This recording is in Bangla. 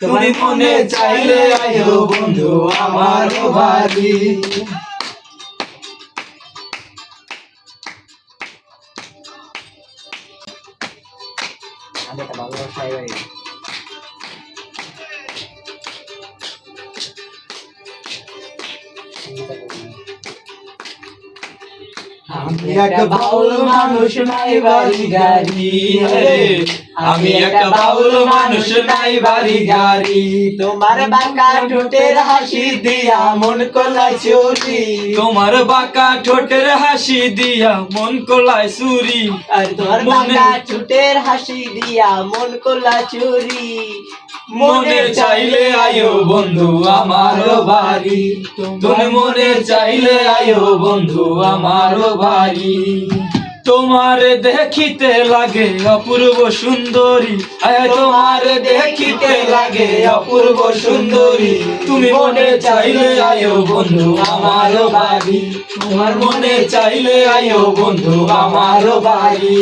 তুমি মনে চাইলে আয়ো বন্ধু আমার বাড়ি। Thank বাড়ি আমি একটা বাউল মানুষ নাই বাড়ি গাড়ি। আমি একটা বাউল মানুষ নাই বাড়ি গাড়ি। তোমার বাঁকা ঠোঁটের হাসি দিয়া মন কলাই চুরি। তোমার বাঁকা ঠোঁটের হাসি দিয়া মন কোলায় সুরি আর তোমার মনে- বাঁকা ঠোঁটের হাসি দিয়া মন কলা চুরি। মনে চাইলে আয়ো বন্ধু আমার বাড়ি। তুমি মনে চাইলে আয়ো বন্ধু আমার বাড়ি তোমার দেখিতে লাগে অপূর্ব সুন্দরী। তোমার দেখিতে লাগে অপূর্ব সুন্দরী। তুমি মনে চাইলে আয়ো বন্ধু আমার বাড়ি। তোমার মনে চাইলে আয়ো বন্ধু আমার বাড়ি।